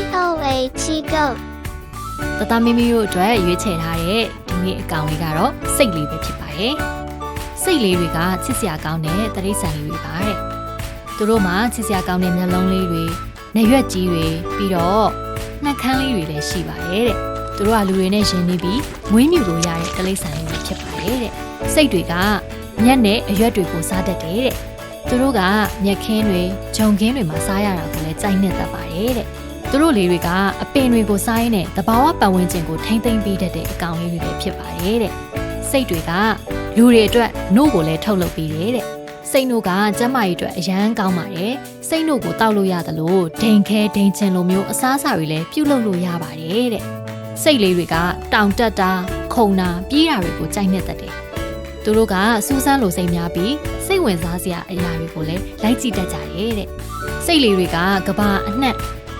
H goat တသားမိမိတို့အတွက်ရွေးချယ်ထားတဲ့ဒီနေ့အကောင်လေးကတော့စိတ်လေးပဲဖြစ်ပါတယ်စိတ်လေးတွေကချစ်စရာကောင်းတဲ့တရိษံလေးတွေပါတဲ့သူတို့မှာချစ်စရာကောင်းတဲ့မျက်လုံးလေးတွေနေရွက်ကြီးတွေပြီးတော့နှာခမ်းလေးတွေလည်းရှိပါတယ်တဲ့သူတို့ကလူတွေနဲ့ရှင်နေပြီးမွေးမြူလို့ရတဲ့တရိษံလေးတွေဖြစ်ပါတယ်တဲ့စိတ်တွေကညက်နဲ့အရွက်တွေကိုစားတတ်တယ်တဲ့သူတို့ကမျက်ခင်းတွေဂျုံခင်းတွေမှာစားရတာကိုလည်းကြိုက်နေတတ်ပါတယ်တဲ့ သူတို့လေးတွေကအပင်တွေကိုစားရင်းနဲ့တဘာဝပတ်ဝန်းကျင်ကိုထိမ့်သိမ့်ပေးတတ်တဲ့အကောင်လေးတွေလည်းဖြစ်ပါတယ်တဲ့စိတ်တွေကလူတွေအတွက်နှုတ်ကိုလည်းထုတ်လုပ်ပေးတယ်တဲ့စိတ်နှုတ်ကကျန်းမာရေးအတွက်အရန်ကောင်းပါတယ်စိတ်နှုတ်ကိုတောက်လို့ရတယ်လို့ဒိန်ခဲဒိန်ချင်လိုမျိုးအစားအစာတွေလည်းပြုလုပ်လို့ရပါတယ်တဲ့စိတ်လေးတွေကတောင်တက်တာခုံတာပြေးတာတွေကိုကြိုက်နေတတ်တယ်သူတို့ကစူးစမ်းလိုစိတ်များပြီးစိတ်ဝင်စားစရာအရာတွေကိုလည်းလိုက်ကြည့်တတ်ကြတယ်တဲ့စိတ်လေးတွေကကဘာအနှံ့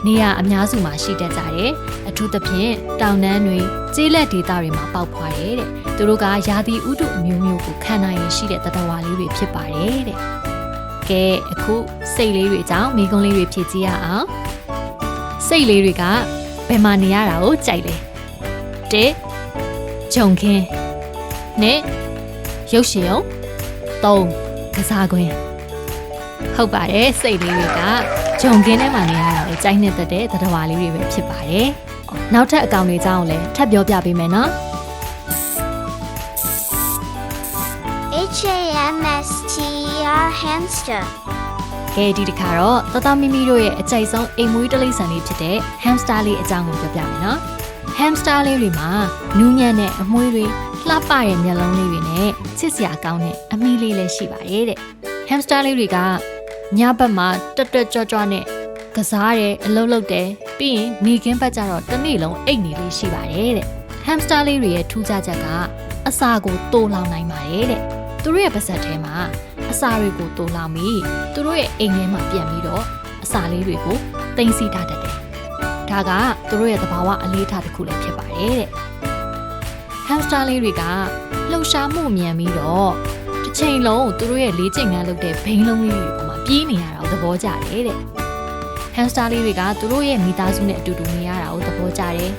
နေရအများစုမှာရှိတတ်ကြတယ်။အထူးသဖြင့်တောင်တန်းတွေကျေးလက်ဒေသတွေမှာပေါက်ဖွာတယ်တဲ့။သူတို့ကရာသီဥတုအမျိုးမျိုးကိုခံနိုင်ရရှိတဲ့တတဝါလေးတွေဖြစ်ပါတယ်တဲ့။ကဲအခုစိတ်လေးတွေအကြောင်းမိကုံးလေးတွေဖြည့်ကြည့်ရအောင်။စိတ်လေးတွေကဘယ်မှာနေရတာကိုကြိုက်လဲ။တစ်ဂျုံခင်းနဲ့ရုပ်ရှင်ရုံသုံးကစားကွင်း ဟုတ်ပါတယ်စိတ်လေးတွေကဂျုံခင်းထဲမှာနေရတာကိုကြိုက်နေတတ်တဲ့သတ္တဝါလေးတွေပဲဖြစ်ပါတယ်။နောက်ထပ်အကောင်တွေအကြောင်းကိုလည်းထပ်ပြောပြပေးမယ်နော် H A M S T E R hamster ။ကဲဒီတစ်ခါတော့တတမီမီတို့ရဲ့အကြိုက်ဆုံးအိမ်မွေးတလိမ့်ဆန်လေးဖြစ်တဲ့ hamster လေးအကြောင်းကိုပြောပြမယ်နော်။ hamster လေးတွေမှာနူးညံ့တဲ့အမွှေးတွေလှပတဲ့မျက်လုံးလေးတွေနဲ့ချစ်စရာကောင်းတဲ့အမီလေးလည်းရှိပါတယ်တဲ့။ hamster လေးတွေက ညဘက်မှာတွတ်တွတ်ကြွကြွနဲ့ကစားတယ်အလုပ်လုပ်တယ်ပြီးရင်နေကင်းဘက်ကျတော့တစ်နေ့လုံးအိတ်နေလေးရှိပါတယ်တဲ့။ hamster လေးတွေရဲ့ထူးခြားချက်ကအစာကိုတိုးလောင်နိုင်ပါတယ်တဲ့။သူတို့ရဲ့ပါဇက်ထဲမှာအစာတွေကိုတိုးလောင်ပြီးသူတို့ရဲ့အိမ်ထဲမှာပြန်ပြီးတော့အစာလေးတွေကိုတင်စီထားတတ်တယ်။ဒါကသူတို့ရဲ့သဘာဝအလေးထားတစ်ခုလည်းဖြစ်ပါတယ်တဲ့။ hamster လေးတွေကလှုပ်ရှားမှုမြန်ပြီးတော့တစ်ချိန်လုံးသူတို့ရဲ့လေးကျင်ငန်းလုပ်တဲ့ဘိန်းလုံးလေးတွေပေါ်မှာ ပြေးနေရတာကိုသဘောကျတယ်တဲ့။ hamster လေးတွေကသူတို့ရဲ့မိသားစုနဲ့အတူတူနေရတာကိုသဘောကျတယ်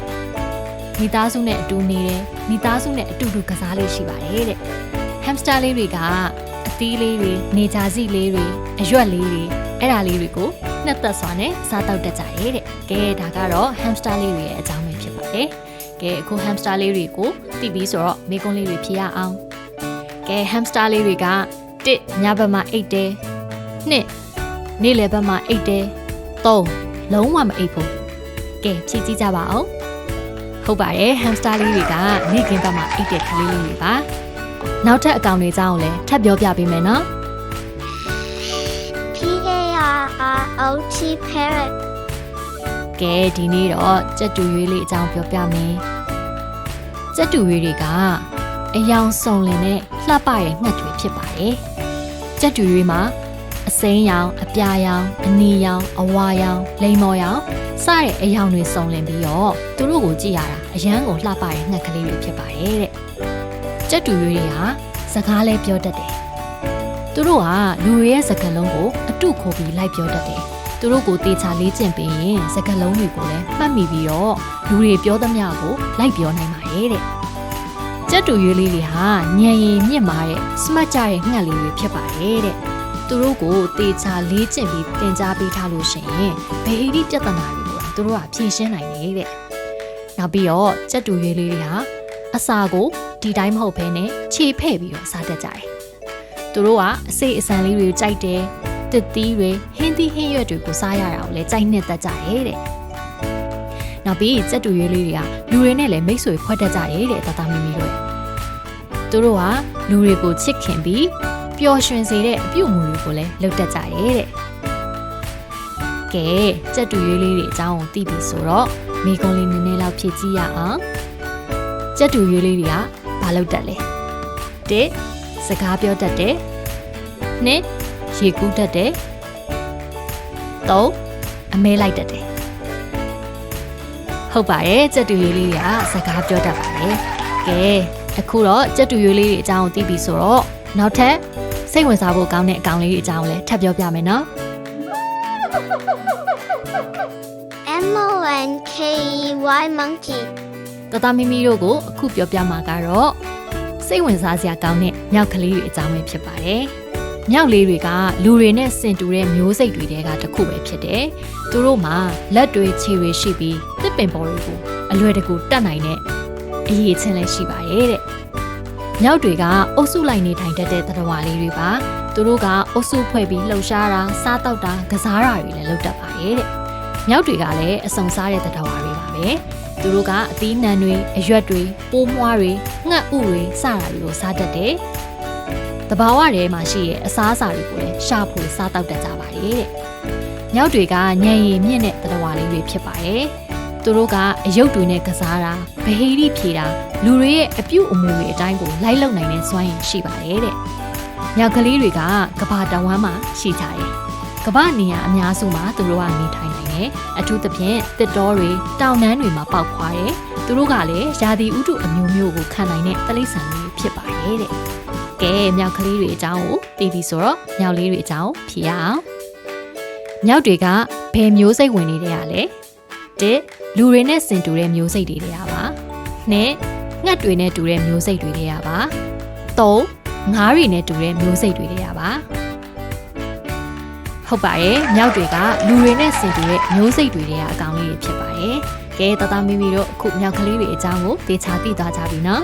။မိသားစုနဲ့အတူနေတယ်။မိသားစုနဲ့အတူတူကစားလေးရှိပါတယ်တဲ့။ hamster လေးတွေကအသီးလေးတွေနေကြစီလေးတွေအရွက်လေးတွေအဲ့ဒါလေးတွေကိုနှစ်သက်စွာနဲ့စားတောက်တတ်ကြတယ်တဲ့။ကဲဒါကတော့ hamster လေးတွေရဲ့အကြောင်းပဲဖြစ်ပါတယ်။ကဲအခု hamster လေးတွေကိုသိပြီးဆိုတော့မိကုန်းလေးတွေဖြေရအောင်။ကဲ hamster လေးတွေကတစ်ညဘက်မှာအိတ်တယ်။ နှစ်နေ့လယ်ဘက်မှာအိတ်တယ်။သုံးလုံးဝမအိတ်ဘူး။ကဲဖြည့်ကြည့်ကြပါအောင်။ဟုတ်ပါတယ် hamster လေးတွေကနေ့ကင်းဘက်မှာအိတ်တဲ့ကလေးလေးတွေပါ။နောက်ထပ်အကောင်တွေအကြောင်းကိုလည်းထပ်ပြောပြပေးမယ်နော် P A R R O T parrot ကဲဒီနေ့တော့ကြက်တူရွေးလေးအကြောင်းပြောပြမယ်ကြက်တူရွေးတွေကအယောင်စုံလင်တဲ့လှပတဲ့ငှက်တွေဖြစ်ပါတယ်ကြက်တူရွေးမှာ အစိမ်းရောင်အပြာရောင်အနီရောင်အဝါရောင်လိမ္မော်ရောင်စတဲ့အယောင်တွေစုံလင်ပြီးတော့သူတို့ကိုကြည့်ရတာအရန်ကိုလှပတဲ့ငှက်ကလေးတွေဖြစ်ပါတယ်တဲ့ကြက်တူရွေးတွေဟာစကားလဲပြောတတ်တယ်သူတို့ကလူတွေရဲ့စကားလုံးကိုအတုခိုးပြီးလိုက်ပြောတတ်တယ်သူတို့ကိုတေချာလေ့ကျင့်ပေးရင်စကားလုံးတွေကိုလည်းမှတ်မိပြီးတော့လူတွေပြောသမျှကိုလိုက်ပြောနိုင်ပါတယ်တဲ့။ကြက်တူရွေးလေးတွေဟာညံရင်မြင့်မာတဲ့ smart ကြတဲ့ငှက်လေးတွေဖြစ်ပါတယ်တဲ့။ သူတို့ကိုတေချာလေ့ကျင့်ပြီးသင်ကြားပေးထားလို့ရှိရင်ဘယ်အဒီပြဿနာတွေကိုသူတို့ကဖြေရှင်းနိုင်နေတဲ့။နောက်ပြီးတော့ကြက်တူရွေးလေးတွေဟာအစာကိုဒီတိုင်းမဟုတ်ဘဲနဲ့ခြေဖဲ့ပြီးတော့စားတတ်ကြတယ်။သူတို့ကအစိအစံလေးတွေကိုကြိုက်တယ်။တစ်သီးတွေဟင်းသီးဟင်းရွက်တွေကိုစားရတာကိုလည်းကြိုက်နှစ်သက်ကြတယ်တဲ့။နောက်ပြီးစက်တူရွေးလေးတွေကလူတွေနဲ့လည်းမိတ်ဆွေခွက်တတ်ကြတယ်တဲ့တသားမီမီတို့။သူတို့ကလူတွေကိုချစ်ခင်ပြီး ပျော်ရွှင်စေတဲ့အပြုအမူတွေကိုလည်းလုပ်တတ်ကြတယ်တဲ့။ကဲစက်တူရွေးလေးတွေအကြောင်းကိုသိပြီဆိုတော့မိကုံးလေးနည်းနည်းလောက်ဖြည့်ကြည့်ရအောင်။စက်တူရွေးလေးတွေကဘာလုပ်တတ်လဲ။တစ်စကားပြောတတ်တယ်။နှစ်ရေကူးတတ်တယ်။သုံးအမဲလိုက်တတ်တယ်။ဟုတ်ပါတယ်ကြက်တူရွေးလေးတွေကစကားပြောတတ်ပါတယ်။ကဲအခုတော့ကြက်တူရွေးလေးတွေအကြောင်းကိုသိပြီဆိုတော့နောက်ထပ် စိတ်ဝင်စားဖို့ကောင်းတဲ့အကောင်လေးတွေအကြောင်းကိုလည်းထပ်ပြောပြမယ်နော် M M O N K E Y monkey. တသားမိမိတို့ကိုအခုပြောပြမှာကတော့စိတ်ဝင်စားစရာကောင်းတဲ့မြောက်ကလေးတွေအကြောင်းပဲဖြစ်ပါတယ်။မြောက်လေးတွေကလူတွေနဲ့ဆင်တူတဲ့မျိုးစိတ်တွေတဲကတစ်ခုပဲဖြစ်တယ်။သူတို့မှာလက်တွေခြေတွေရှိပြီးတစ်ပင်ပေါ်တွေကိုအလွယ်တကူတတ်နိုင်တဲ့အရေးချင်းလည်းရှိပါတယ်တဲ့။ မြောက်တွေကအုပ်စုလိုက်နေထိုင်တတ်တဲ့သတ္တဝါလေးတွေပါ။သူတို့ကအုပ်စုဖွဲ့ပြီးလှုပ်ရှားတာစားတောက်တာကစားတာတွေလည်းလုပ်တတ်ပါတယ်တဲ့။မြောက်တွေကလည်းအစုံစားတဲ့သတ္တဝါတွေပါပဲ။သူတို့ကအသီးနှံတွေအရွက်တွေပိုးမွှားတွေငှက်ဥတွေစတာတွေကိုစားတတ်တယ်။တဘာဝထဲမှာရှိတဲ့အစားအစာတွေကိုလည်းရှာဖွေစားတောက်တတ်ကြပါတယ်တဲ့။မြောက်တွေကညံရည်မြင့်တဲ့သတ္တဝါလေးတွေဖြစ်ပါတယ်။ သူတို့ကအယုတ်တွေနဲ့ကစားတာဗဟိရိဖြေတာလူတွေရဲ့အပြုတ်အမူတွေအတိုင်းကိုလိုက်လုံနိုင်တဲ့စွမ်းရည်ရှိပါတယ်တဲ့။မြောက်ကလေးတွေကကဘာတဝမ်းမှာရှိကြတယ်။ကဘာနေရာအများစုမှာသူတို့ကနေထိုင်နိုင်တယ်။အထူးသဖြင့်တစ်တောတွေတောင်တန်းတွေမှာပေါက်ခွာတယ်။သူတို့ကလည်းရာသီဥတုအမျိုးမျိုးကိုခံနိုင်တဲ့တိရစ္ဆာန်တွေဖြစ်ပါတယ်တဲ့။ကဲမြောက်ကလေးတွေအကြောင်းကိုသိပြီဆိုတော့မြောက်လေးတွေအကြောင်းဖြေရအောင်။မြောက်တွေကဘယ်မျိုးစိတ်ဝင်နေတဲ့ရလဲ။ တစ်လူတွေနဲ့ဆင်တူတဲ့မျိုးစိတ်တွေတွေကပါ။နှစ်ငှက်တွေနဲ့တူတဲ့မျိုးစိတ်တွေတွေကပါ။သုံးငါးတွေနဲ့တူတဲ့မျိုးစိတ်တွေတွေကပါ။ဟုတ်ပါတယ်မြောက်တွေကလူတွေနဲ့ဆင်တူတဲ့မျိုးစိတ်တွေတဲ့အကောင်လေးတွေဖြစ်ပါတယ်။ကဲတသားမိမိတို့အခုမြောက်ကလေးတွေအကြောင်းကိုသေချာသိသွားကြပြီနော်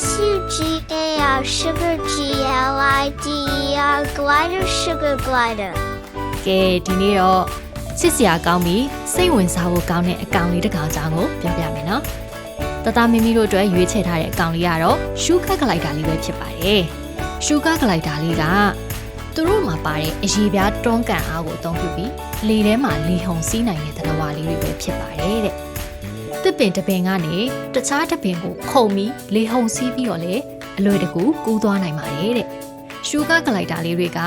S U G A R sugar G L I D E R glider sugar glider. ။ကဲဒီနေ့တော့ ချစ်စရာကောင်းပြီးစိတ်ဝင်စားဖို့ကောင်းတဲ့အကောင်လေးတစ်ကောင်အကြောင်းကိုပြောပြမယ်နော်။တသားမိမိတို့အတွက်ရွေးချယ်ထားတဲ့အကောင်လေးကတော့ရှူခတ်ကလိုက်တာလေးပဲဖြစ်ပါတယ်။ရှူခတ်ကလိုက်တာလေးကသူတို့မှာပါတဲ့အရေးပြားတွန်းကန်အားကိုအသုံးပြုပြီးလေထဲမှာလေဟုန်စီးနိုင်တဲ့သတ္တဝါလေးတွေပဲဖြစ်ပါတယ်တဲ့။တစ်ပင်တစ်ပင်ကနေတခြားတစ်ပင်ကိုခုံပြီးလေဟုန်စီးပြီးတော့လေအလွယ်တကူကူးသွားနိုင်ပါတယ်တဲ့။ရှူခတ်ကလိုက်တာလေးတွေက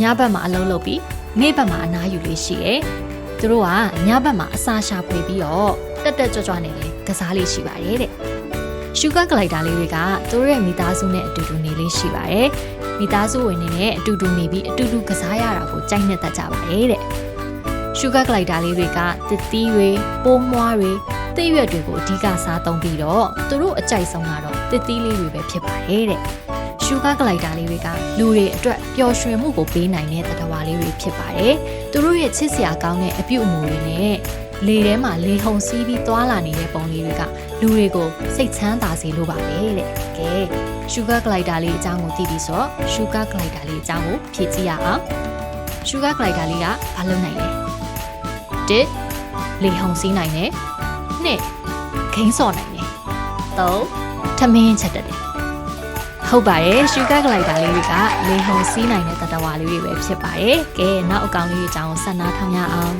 ညဘက်မှာအလုံးလုပ်ပြီး နေ့ဘက်မှာအနားယူလေးရှိတယ်။သူတို့ကညဘက်မှာအစာရှာဖွေပြီးတော့တက်တက်ကြွကြွနဲ့လေကစားလေးရှိပါတယ်တဲ့။ရှူဂါကလိုက်တာလေးတွေကသူတို့ရဲ့မိသားစုနဲ့အတူတူနေလေးရှိပါတယ်။မိသားစုဝင်တွေနဲ့အတူတူနေပြီးအတူတူကစားရတာကိုကြိုက်နှစ်သက်ကြပါတယ်တဲ့။ရှူဂါကလိုက်တာလေးတွေကတစ်သီးတွေပိုးမွှားတွေသိရွက်တွေကိုအဓိကစားသုံးပြီးတော့သူတို့အကြိုက်ဆုံးကတော့တစ်သီးလေးတွေပဲဖြစ်ပါတယ်တဲ့။ ရှူဂါကလိုက်တာလေးတွေကလူတွေအတွက်ပျော်ရွှင်မှုကိုပေးနိုင်တဲ့သတ္တဝါလေးတွေဖြစ်ပါတယ်။သူတို့ရဲ့ချစ်စရာကောင်းတဲ့အပြုအမူတွေနဲ့လေထဲမှာလေဟုန်စီးပြီးသွာလာနေတဲ့ပုံလေးတွေကလူတွေကိုစိတ်ချမ်းသာစေလိုပါပဲတဲ့။ကဲ sugar glider လေးအကြောင်းကိုသိပြီဆိုတော့ sugar glider လေးအကြောင်းကိုဖြည့်ကြည့်ရအောင် sugar glider လေးကဘာလုပ်နိုင်လဲတစ်လေဟုန်စီးနိုင်တယ်နှစ်ဂိမ်းစော်နိုင်တယ်သုံးထမင်းချက်တတ်တယ် ဟုတ်ပါတယ် sugar glider လေးတွေကလေဟုန်စီးနိုင်တဲ့တတဝါလေးတွေပဲဖြစ်ပါတယ်ကဲနောက်အကောင်လေးအကြောင်းဆက်နာထောင်ရအောင်